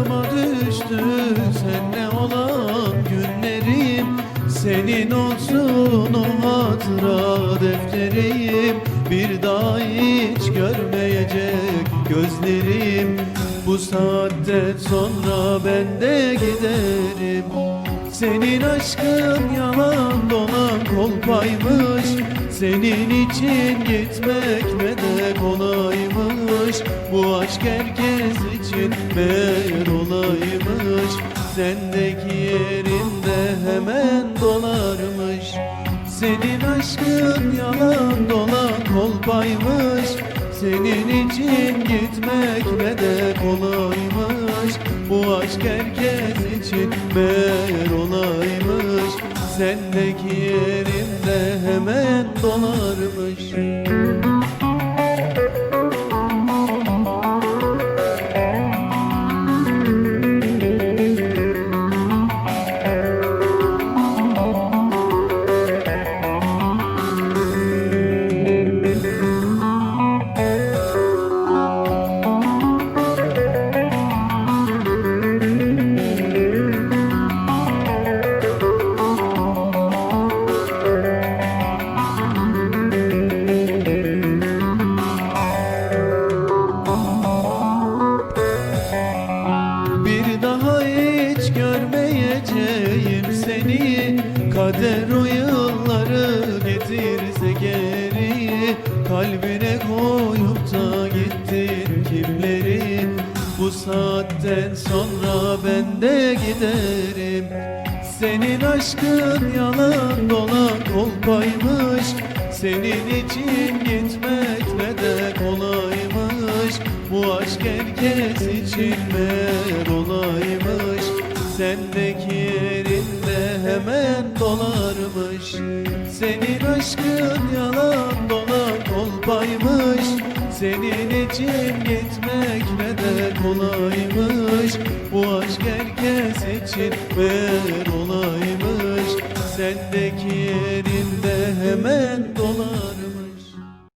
Aklıma düştü senle olan günlerim. Senin olsun o hatıra defterim Bir daha hiç görmeyecek gözlerim. Bu saatten sonra ben de giderim. Senin aşkın yalan dolan kolpaymış Senin için gitmek ne de kolaymış. Bu aşk herkes için meğer olaymış. Sendeki yerinde hemen dolarmış. Senin aşkın yalan dolan kolpaymış. Senin için gitmek ne de kolaymış. Bu aşk herkes için meğer olaymış. Sendeki yerinde hemen dolarmış görmeyeceğim seni Kader o yılları getirse geri Kalbine koyup da gittin kimleri? Bu saatten sonra ben de giderim. Senin aşkın yalan dolan kolpaymış Senin için gitmek ne de kolaymış. Bu aşk herkes için meğer Sendeki yerinde hemen dolarmış. Senin aşkın yalan dolan kolpaymış Senin için gitmek ne de kolaymış. Bu aşk herkes için meğer olaymış. Sendeki yerinde hemen